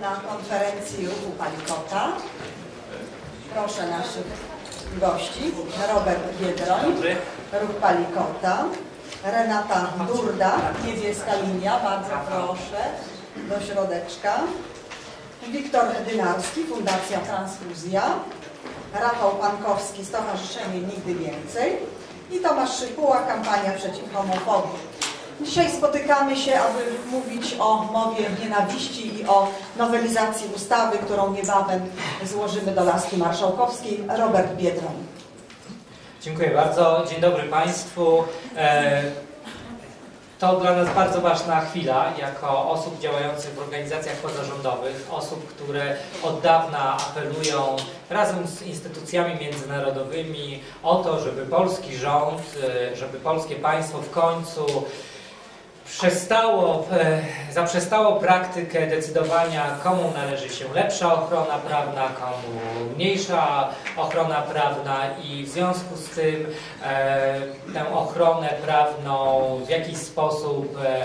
na konferencji ruchu Palikota. Proszę naszych gości. Robert Biedroń, ruch Palikota. Renata Durda, niebieska linia, bardzo proszę, do środeczka. Wiktor Dynarski, Fundacja Transfuzja. Rafał Pankowski, Stowarzyszenie Nigdy Więcej. I Tomasz Szypuła, kampania przeciw homofobii. Dzisiaj spotykamy się, aby mówić o mowie nienawiści i o nowelizacji ustawy, którą niebawem złożymy do laski marszałkowskiej. Robert Biedroń. Dziękuję bardzo. Dzień dobry Państwu. E, to dla nas bardzo ważna chwila, jako osób działających w organizacjach pozarządowych, osób, które od dawna apelują razem z instytucjami międzynarodowymi o to, żeby polski rząd, e, żeby polskie państwo w końcu przestało, e, zaprzestało praktykę decydowania, komu należy się lepsza ochrona prawna, komu mniejsza ochrona prawna i w związku z tym e, tę ochronę prawną w jakiś sposób e,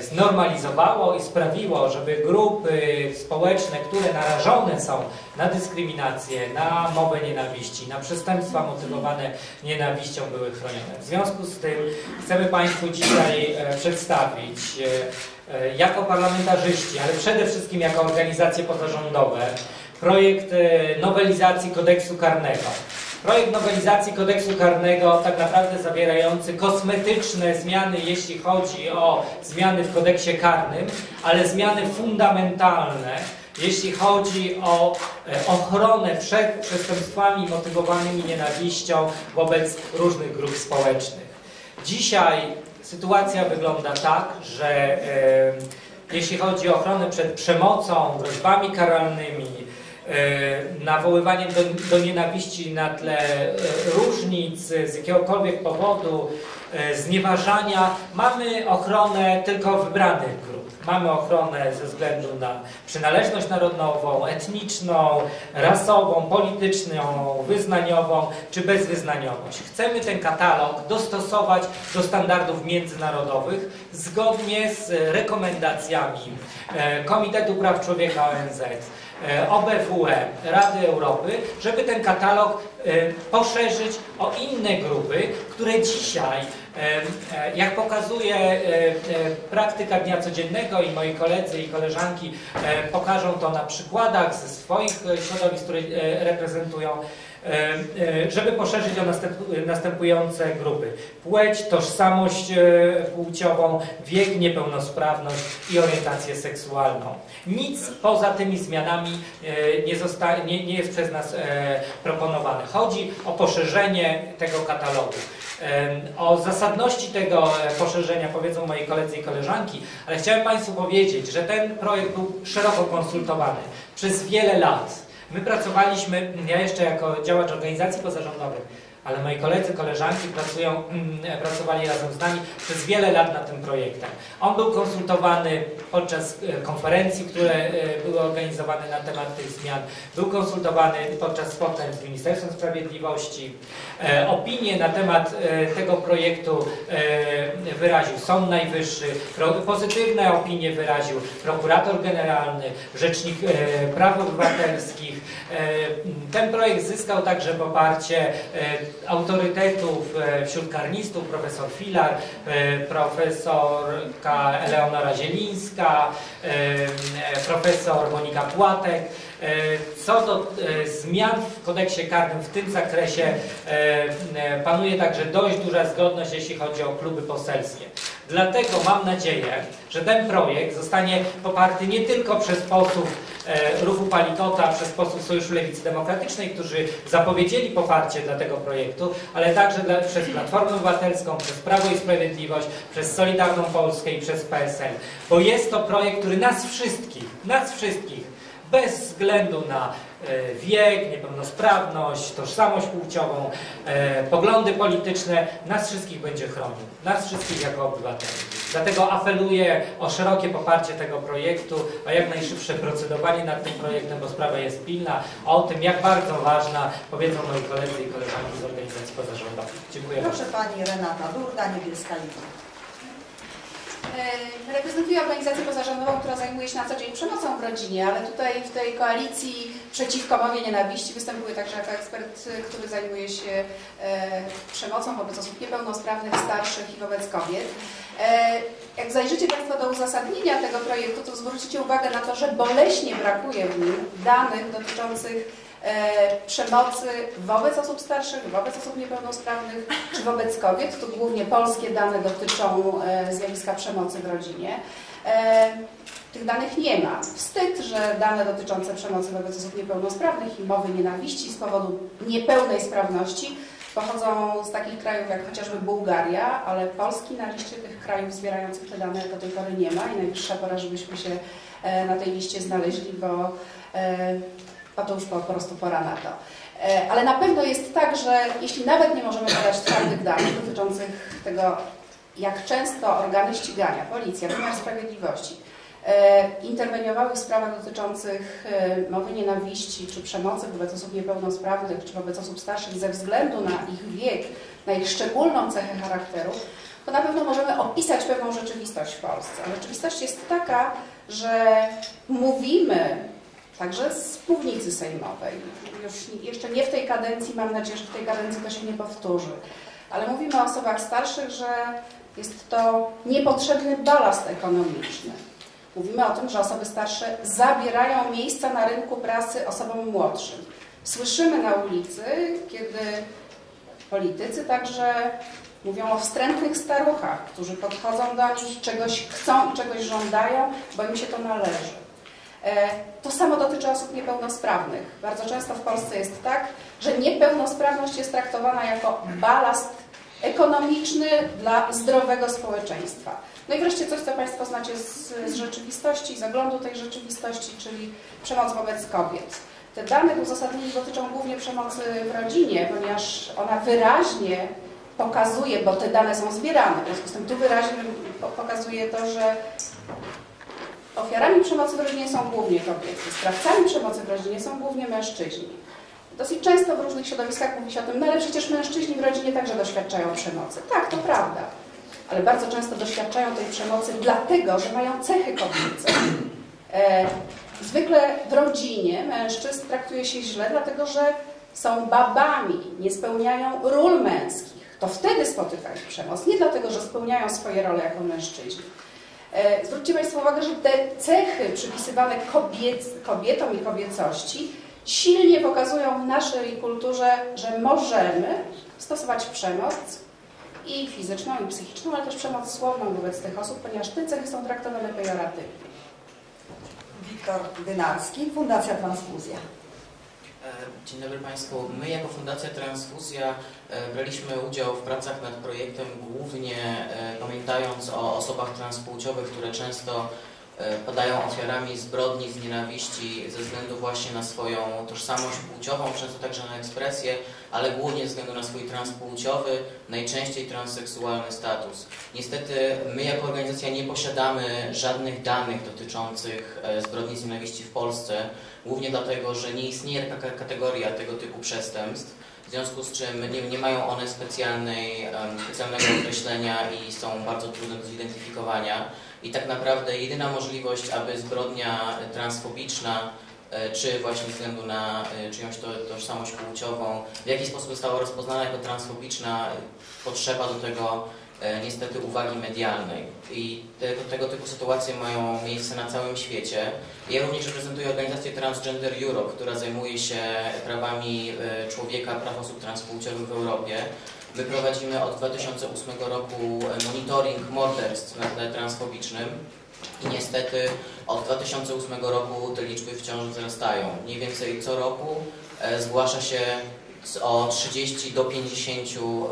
znormalizowało i sprawiło, żeby grupy społeczne, które narażone są na dyskryminację, na mowę nienawiści, na przestępstwa motywowane nienawiścią były chronione. W związku z tym chcemy Państwu dzisiaj e, przedstawić e, jako parlamentarzyści, ale przede wszystkim jako organizacje pozarządowe projekt nowelizacji kodeksu karnego. Projekt nowelizacji kodeksu karnego, tak naprawdę zawierający kosmetyczne zmiany, jeśli chodzi o zmiany w kodeksie karnym, ale zmiany fundamentalne, jeśli chodzi o e, ochronę przed przestępstwami motywowanymi nienawiścią wobec różnych grup społecznych. Dzisiaj sytuacja wygląda tak, że e, jeśli chodzi o ochronę przed przemocą, groźbami karalnymi, nawoływaniem do, do nienawiści na tle e, różnic z jakiegokolwiek powodu, e, znieważania, mamy ochronę tylko wybranych grup. Mamy ochronę ze względu na przynależność narodową, etniczną, rasową, polityczną, wyznaniową czy bezwyznaniowość. Chcemy ten katalog dostosować do standardów międzynarodowych zgodnie z rekomendacjami Komitetu Praw Człowieka ONZ, E, OBWE, Rady Europy, żeby ten katalog e, poszerzyć o inne grupy, które dzisiaj, e, jak pokazuje praktyka dnia codziennego i moi koledzy i koleżanki pokażą to na przykładach ze swoich środowisk, które reprezentują, E, e, żeby poszerzyć o następujące grupy. Płeć, tożsamość e, płciową, wiek, niepełnosprawność i orientację seksualną. Nic poza tymi zmianami nie, nie, nie jest przez nas proponowane. Chodzi o poszerzenie tego katalogu. O zasadności tego poszerzenia powiedzą moi koledzy i koleżanki, ale chciałem Państwu powiedzieć, że ten projekt był szeroko konsultowany przez wiele lat. My pracowaliśmy, ja jeszcze jako działacz organizacji pozarządowych, ale moi koledzy, koleżanki pracują, mm, pracowali razem z nami przez wiele lat nad tym projektem. On był konsultowany podczas e, konferencji, które e, były organizowane na temat tych zmian. Był konsultowany podczas spotkań z Ministerstwem Sprawiedliwości. E, opinie na temat tego projektu wyraził Sąd Najwyższy, pozytywne opinie wyraził prokurator generalny, rzecznik praw obywatelskich. Ten projekt zyskał także poparcie autorytetów e, wśród karnistów, profesor Filar, e, profesorka Eleonora Zielińska, e, profesor Monika Płatek. Co do zmian w kodeksie karnym w tym zakresie panuje także dość duża zgodność, jeśli chodzi o kluby poselskie. Dlatego mam nadzieję, że ten projekt zostanie poparty nie tylko przez posłów ruchu Palikota, przez posłów Sojuszu Lewicy Demokratycznej, którzy zapowiedzieli poparcie dla tego projektu, ale także dla, przez Platformę Obywatelską, przez Prawo i Sprawiedliwość, przez Solidarną Polskę i przez PSL. Bo jest to projekt, który nas wszystkich, nas wszystkich, bez względu na E, wiek, niepełnosprawność, tożsamość płciową, e, poglądy polityczne, nas wszystkich będzie chronił, nas wszystkich jako obywateli. Dlatego apeluję o szerokie poparcie tego projektu, o jak najszybsze procedowanie nad tym projektem, bo sprawa jest pilna, a o tym, jak bardzo ważna, powiedzą moi koledzy i koleżanki z organizacji pozarządowych. Dziękuję Proszę bardzo. Pani Renata Durda, Niebieska Linia. E, reprezentuję organizację pozarządową, która zajmuje się na co dzień przemocą w rodzinie, ale tutaj w tej koalicji przeciwko mowie nienawiści występuję także jako ekspert, który zajmuje się e, przemocą wobec osób niepełnosprawnych, starszych i wobec kobiet. E, jak zajrzycie Państwo do uzasadnienia tego projektu, to zwrócicie uwagę na to, że boleśnie brakuje w nim danych dotyczących przemocy wobec osób starszych, wobec osób niepełnosprawnych czy wobec kobiet. Tu głównie polskie dane dotyczą zjawiska przemocy w rodzinie. Tych danych nie ma. Wstyd, że dane dotyczące przemocy wobec osób niepełnosprawnych i mowy nienawiści z powodu niepełnej sprawności pochodzą z takich krajów jak chociażby Bułgaria, ale Polski na liście tych krajów zbierających te dane do tej pory nie ma i najwyższa pora, żebyśmy się na tej liście znaleźli, bo bo to już po, po prostu pora na to. E, ale na pewno jest tak, że jeśli nawet nie możemy podać twardych danych dotyczących tego, jak często organy ścigania, policja, wymiar sprawiedliwości e, interweniowały w sprawach dotyczących e, mowy nienawiści czy przemocy wobec osób niepełnosprawnych czy wobec osób starszych ze względu na ich wiek, na ich szczególną cechę charakteru, to na pewno możemy opisać pewną rzeczywistość w Polsce. Rzeczywistość jest taka, że mówimy także z mównicy sejmowej. Już jeszcze nie w tej kadencji, mam nadzieję, że w tej kadencji to się nie powtórzy. Ale mówimy o osobach starszych, że jest to niepotrzebny balast ekonomiczny. Mówimy o tym, że osoby starsze zabierają miejsca na rynku pracy osobom młodszym. Słyszymy na ulicy, kiedy politycy także mówią o wstrętnych staruchach, którzy podchodzą do nich, czegoś chcą i czegoś żądają, bo im się to należy. E, to samo dotyczy osób niepełnosprawnych. Bardzo często w Polsce jest tak, że niepełnosprawność jest traktowana jako balast ekonomiczny dla zdrowego społeczeństwa. No i wreszcie coś, co Państwo znacie z, z rzeczywistości, z oglądu tej rzeczywistości, czyli przemoc wobec kobiet. Te dane w dotyczą głównie przemocy w rodzinie, ponieważ ona wyraźnie pokazuje, bo te dane są zbierane, w związku z tym tu wyraźnie pokazuje to, że Ofiarami przemocy w rodzinie są głównie kobiety, sprawcami przemocy w rodzinie są głównie mężczyźni. Dosyć często w różnych środowiskach mówi się o tym, no ale przecież mężczyźni w rodzinie także doświadczają przemocy. Tak, to prawda, ale bardzo często doświadczają tej przemocy dlatego, że mają cechy kobiece. E, zwykle w rodzinie mężczyzn traktuje się źle, dlatego że są babami, nie spełniają ról męskich. To wtedy spotyka ich przemoc, nie dlatego, że spełniają swoje role jako mężczyźni. E, zwróćcie Państwo uwagę, że te cechy przypisywane kobiet, kobietom i kobiecości silnie pokazują w naszej kulturze, że możemy stosować przemoc i fizyczną, i psychiczną, ale też przemoc słowną wobec tych osób, ponieważ te cechy są traktowane pejoratywnie. Wiktor Dynarski, Fundacja Transfuzja. E, dzień dobry Państwu. My jako Fundacja Transfuzja e, braliśmy udział w pracach nad projektem głównie e, pamiętając o osobach transpłciowych, które często padają ofiarami zbrodni z nienawiści ze względu właśnie na swoją tożsamość płciową, często także na ekspresję, ale głównie ze względu na swój transpłciowy, najczęściej transseksualny status. Niestety my jako organizacja nie posiadamy żadnych danych dotyczących zbrodni z nienawiści w Polsce, głównie dlatego, że nie istnieje taka kategoria tego typu przestępstw, w związku z czym nie, nie mają one specjalnej, specjalnego określenia i są bardzo trudne do zidentyfikowania. I tak naprawdę jedyna możliwość, aby zbrodnia transfobiczna e, czy właśnie ze względu na e, czyjąś to, tożsamość płciową, w jaki sposób została rozpoznana jako transfobiczna, potrzeba do tego niestety uwagi medialnej. I te, tego typu sytuacje mają miejsce na całym świecie. Ja również reprezentuję organizację Transgender Europe, która zajmuje się prawami e, człowieka, praw osób transpłciowych w Europie. My prowadzimy od 2008 roku monitoring morderstw na tle transfobicznym i niestety od 2008 roku te liczby wciąż wzrastają. Mniej więcej co roku e, zgłasza się o 30 do 50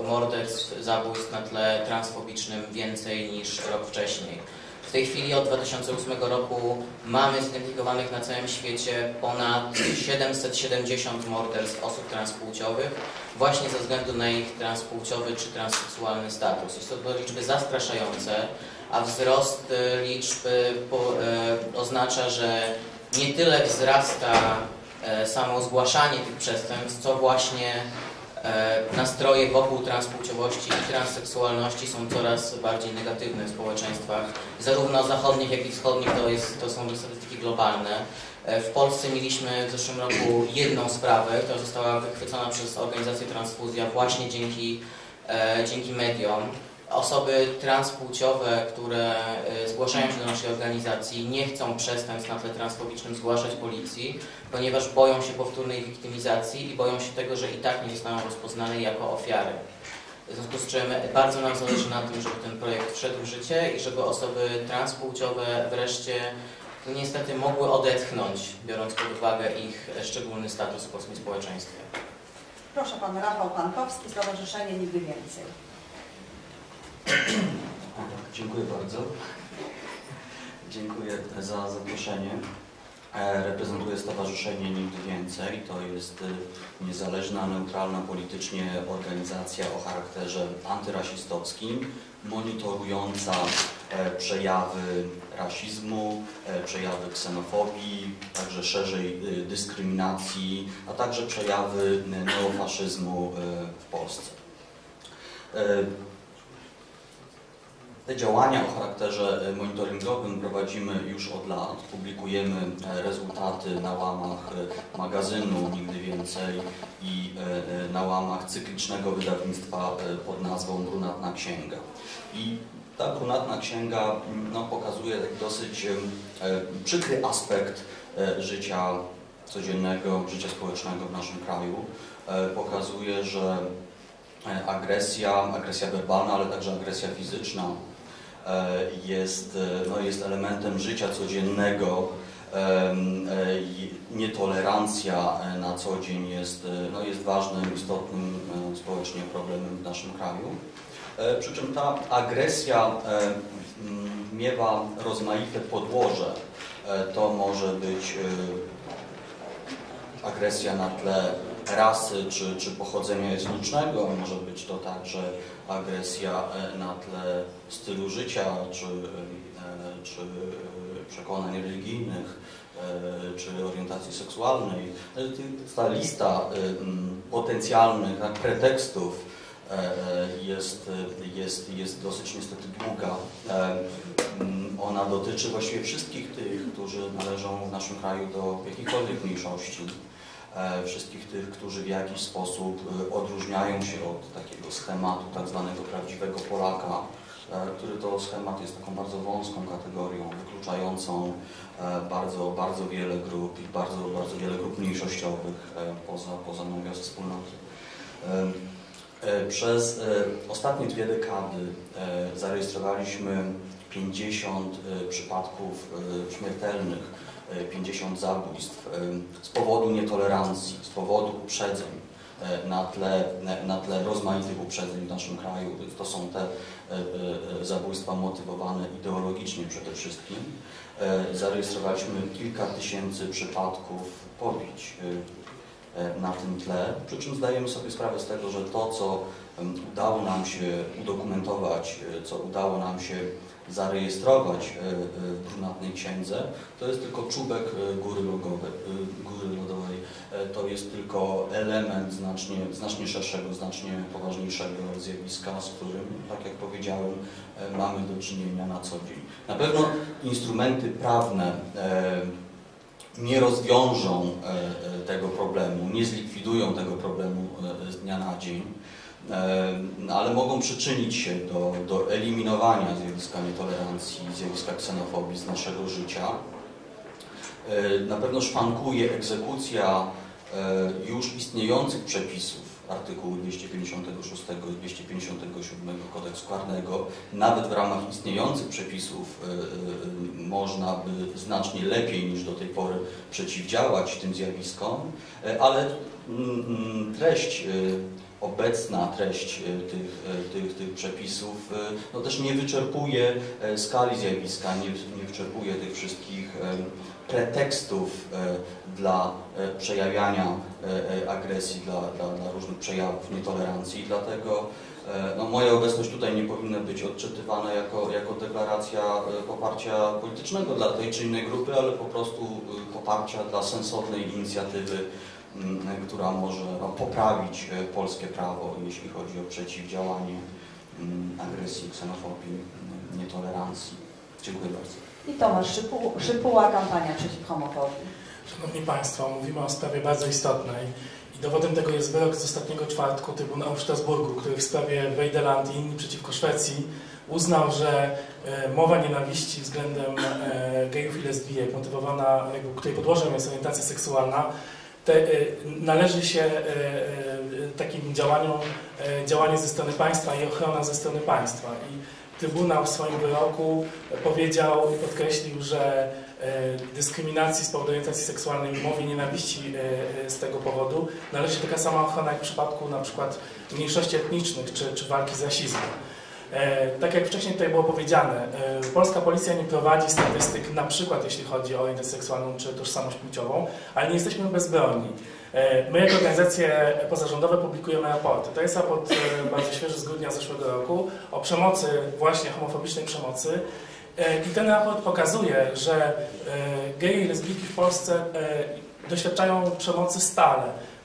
morderstw, zabójstw na tle transfobicznym więcej niż rok wcześniej. W tej chwili od 2008 roku mamy zidentyfikowanych na całym świecie ponad 770 morderstw osób transpłciowych właśnie ze względu na ich transpłciowy czy transseksualny status. Jest to liczby zastraszające, a wzrost e, liczby po, e, oznacza, że nie tyle wzrasta samo zgłaszanie tych przestępstw, co właśnie E, nastroje wokół transpłciowości i transseksualności są coraz bardziej negatywne w społeczeństwach, zarówno zachodnich, jak i wschodnich, to, jest, to są statystyki globalne. E, w Polsce mieliśmy w zeszłym roku jedną sprawę, która została wychwycona przez organizację Transfuzja właśnie dzięki, e, dzięki mediom. Osoby transpłciowe, które zgłaszają się do naszej organizacji, nie chcą przestać na tle transfobicznym zgłaszać policji, ponieważ boją się powtórnej wiktymizacji i boją się tego, że i tak nie zostaną rozpoznane jako ofiary. W związku z czym bardzo nam zależy na tym, żeby ten projekt wszedł w życie i żeby osoby transpłciowe wreszcie no niestety mogły odetchnąć, biorąc pod uwagę ich szczególny status w polskim społeczeństwie. Proszę Pan Rafał Pankowski, Stowarzyszenie Nigdy Więcej. Dziękuję bardzo. Dziękuję za zaproszenie. E, reprezentuję Stowarzyszenie Nigdy Więcej. To jest e, niezależna, neutralna politycznie organizacja o charakterze antyrasistowskim, monitorująca e, przejawy rasizmu, przejawy ksenofobii, także szerzej dyskryminacji, a także przejawy neofaszyzmu w Polsce. Te działania o charakterze e, monitoringowym prowadzimy już od lat. Publikujemy e, rezultaty na łamach e, magazynu Nigdy Więcej i na łamach cyklicznego wydawnictwa pod nazwą Brunatna Księga. I ta brunatna księga no, pokazuje dosyć przykry aspekt życia codziennego, życia społecznego w naszym kraju. Pokazuje, że agresja, agresja werbalna, ale także agresja fizyczna E, jest, e, no jest elementem życia codziennego. E, nietolerancja na co dzień jest, no jest ważnym, istotnym społecznie problemem w naszym kraju. Przy czym ta agresja miewa rozmaite podłoże. To może być agresja na tle rasy czy, czy pochodzenia etnicznego, może być to także agresja e, na tle stylu życia czy, e, czy przekonań religijnych, e, czy orientacji seksualnej. Ta lista potencjalnych pretekstów jest, jest, jest dosyć niestety długa. Ona dotyczy właściwie wszystkich tych, którzy należą w naszym kraju do jakiejkolwiek mniejszości. E, wszystkich tych, którzy w jakiś sposób e, odróżniają się od takiego schematu tak zwanego prawdziwego Polaka, e, który to schemat jest taką bardzo wąską kategorią, wykluczającą bardzo, bardzo wiele grup i bardzo, bardzo wiele grup mniejszościowych poza, poza nawias wspólnoty. Przez ostatnie dwie dekady zarejestrowaliśmy 50 przypadków śmiertelnych 50 zabójstw z powodu nietolerancji, z powodu uprzedzeń e, na tle, na tle rozmaitych uprzedzeń w naszym kraju. To są te e, e, zabójstwa motywowane ideologicznie przede wszystkim. Zarejestrowaliśmy kilka tysięcy przypadków pobić na tym tle, przy czym zdajemy sobie sprawę z tego, że to, co udało nam się udokumentować, co udało nam się zarejestrować e, e, w brunatnej księdze, to jest tylko czubek e, góry, góry lodowej. To jest tylko element znacznie, znacznie szerszego, znacznie poważniejszego zjawiska, z którym, tak jak powiedziałem, mamy do czynienia na co dzień. Na pewno instrumenty prawne nie rozwiążą tego problemu, nie zlikwidują tego problemu z dnia na dzień ale mogą przyczynić się do, do eliminowania zjawiska nietolerancji, zjawiska ksenofobii z naszego życia. Na pewno szwankuje egzekucja e, już istniejących przepisów artykułu 256 i 257 kodeksu karnego, nawet w ramach istniejących przepisów e, e, można by znacznie lepiej niż do tej pory przeciwdziałać tym zjawiskom, ale mm, mm, treść obecna treść e, tych, e, tych, tych przepisów e, no też nie wyczerpuje skali zjawiska, nie, nie wyczerpuje tych wszystkich pretekstów dla przejawiania agresji, dla, dla, dla różnych przejawów nietolerancji. Dlatego no, moja obecność tutaj nie powinna być odczytywana jako, jako deklaracja poparcia politycznego dla tej czy innej grupy, ale po prostu poparcia dla sensownej inicjatywy która może no, poprawić e, polskie prawo, jeśli chodzi o przeciwdziałanie mm, agresji, ksenofobii, mm, nietolerancji. Dziękuję bardzo. I Tomasz Szypu, Szypuła, kampania przeciw homofobii. Szanowni Państwo, mówimy o sprawie bardzo istotnej i dowodem tego jest wyrok z ostatniego czwartku Trybunału w Strasburgu, który w sprawie Wejdeland i inni przeciwko Szwecji uznał, że e, mowa nienawiści względem e, gejów i lesbijek, motywowana, jakby, której podłożem jest orientacja seksualna, te, e, należy się e, e, takim działaniom, działanie ze strony państwa i ochrona ze strony państwa. I Trybunał w swoim wyroku powiedział i podkreślił, że dyskryminacji z powodu orientacji seksualnej mowie nienawiści z tego powodu należy taka sama ochrona jak w przypadku na przykład mniejszości etnicznych czy, czy walki z rasizmem. E, Tak jak wcześniej tutaj było powiedziane, e, polska policja nie prowadzi statystyk na przykład jeśli chodzi o orientację seksualną czy tożsamość płciową, ale nie jesteśmy bezbronni. E, My jako organizacje pozarządowe publikujemy raporty. To jest raport bardzo świeży z grudnia zeszłego roku o przemocy, właśnie homofobicznej przemocy. I ten raport pokazuje, że geje i lesbijki w Polsce doświadczają przemocy stale.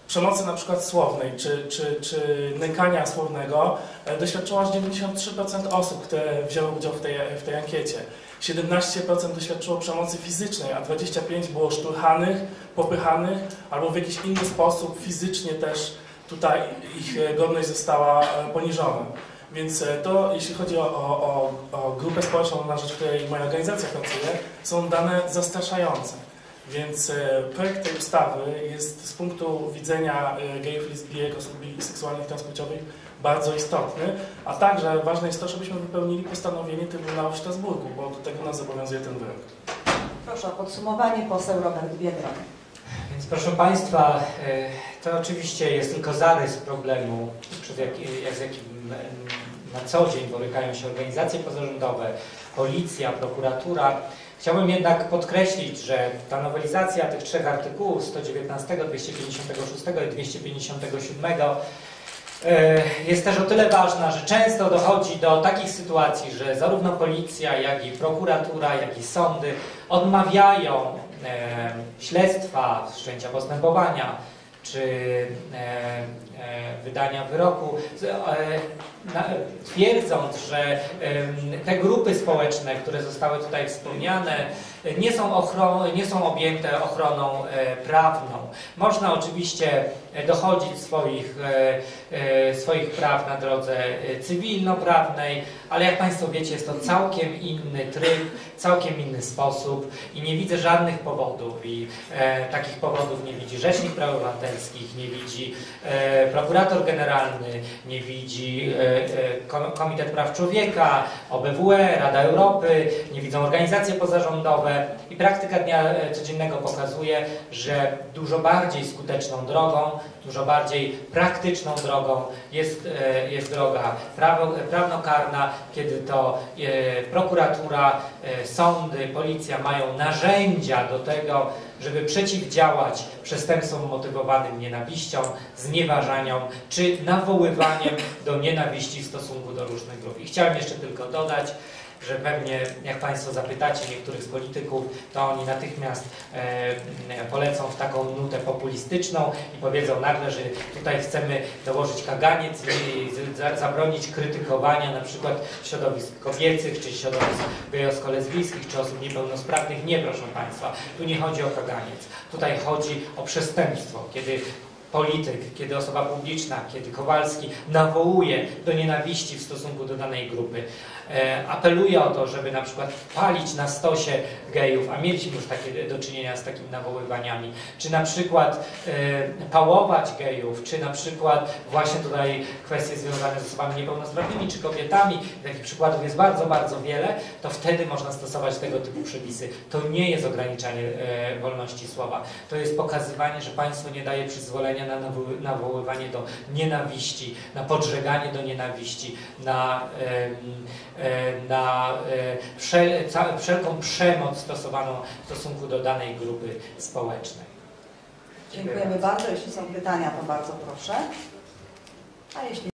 Przemocy na przykład słownej czy, czy, czy nękania słownego e, doświadczyło aż 93% osób, które wzięły udział w tej, w tej ankiecie. 17% doświadczyło przemocy fizycznej, a 25% było szturchanych, popychanych albo w jakiś inny sposób fizycznie też tutaj ich e, godność została e, poniżona. Więc to, jeśli chodzi o, o, o grupę społeczną, na rzecz której moja organizacja pracuje, są dane zastraszające. Więc e, projekt tej ustawy jest z punktu widzenia e, gejów, lesbijek, osób biseksualnych, transpłciowych bardzo istotny, a także ważne jest to, żebyśmy wypełnili postanowienie Trybunału w Strasburgu, bo do tego nas zobowiązuje ten wyrok. Proszę o podsumowanie, poseł Robert Biedroń. Więc proszę Państwa, e, to oczywiście jest tylko zarys problemu, przed jak, jak z jakim na co dzień borykają się organizacje pozarządowe, policja, prokuratura. Chciałbym jednak podkreślić, że ta nowelizacja tych trzech artykułów 119, 256 i 257 e, jest też o tyle ważna, że często dochodzi do takich sytuacji, że zarówno policja, jak i prokuratura, jak i sądy odmawiają e, śledztwa, wszczęcia postępowania czy e, e, wydania wyroku, e, twierdząc, że te grupy społeczne, które zostały tutaj wspomniane, nie są, ochron- nie są objęte ochroną e, prawną. Można oczywiście e, dochodzić swoich, e, swoich praw na drodze cywilnoprawnej, ale jak Państwo wiecie, jest to całkiem inny tryb, całkiem inny sposób i nie widzę żadnych powodów i e, takich powodów nie widzi Rzecznik Praw Obywatelskich, nie widzi e, prokurator generalny, nie widzi e, Ko- Komitet Praw Człowieka, OBWE, Rada Europy, nie widzą organizacje pozarządowe i praktyka dnia e, codziennego pokazuje, że dużo bardziej skuteczną drogą, dużo bardziej praktyczną drogą jest, e, jest droga prawo, prawnokarna, kiedy to e, prokuratura, sądy, policja mają narzędzia do tego, żeby przeciwdziałać przestępstwom motywowanym nienawiścią, znieważaniom czy nawoływaniem do nienawiści w stosunku do różnych grup. I chciałem jeszcze tylko dodać, że pewnie jak Państwo zapytacie niektórych z polityków, to oni natychmiast e, polecą w taką nutę populistyczną i powiedzą nagle, że tutaj chcemy dołożyć kaganiec i za, zabronić krytykowania na przykład środowisk kobiecych, czy środowisk gejowsko-lesbijskich, czy osób niepełnosprawnych. Nie, proszę Państwa, tu nie chodzi o kaganiec. Tutaj chodzi o przestępstwo, kiedy polityk, kiedy osoba publiczna, kiedy Kowalski nawołuje do nienawiści w stosunku do danej grupy, apeluje o to, żeby na przykład palić na stosie gejów, a mieliśmy już takie do czynienia z takimi nawoływaniami, czy na przykład e, pałować gejów, czy na przykład właśnie tutaj kwestie związane z osobami niepełnosprawnymi, czy kobietami, takich przykładów jest bardzo, bardzo wiele, to wtedy można stosować tego typu przepisy. To nie jest ograniczanie e, wolności słowa, to jest pokazywanie, że państwo nie daje przyzwolenia na nawoły- nawoływanie do nienawiści, na podżeganie do nienawiści, na, e, na e, wszel, ca, wszelką przemoc stosowaną w stosunku do danej grupy społecznej. Dziękujemy bardzo. Jeśli są pytania, to bardzo proszę. A jeśli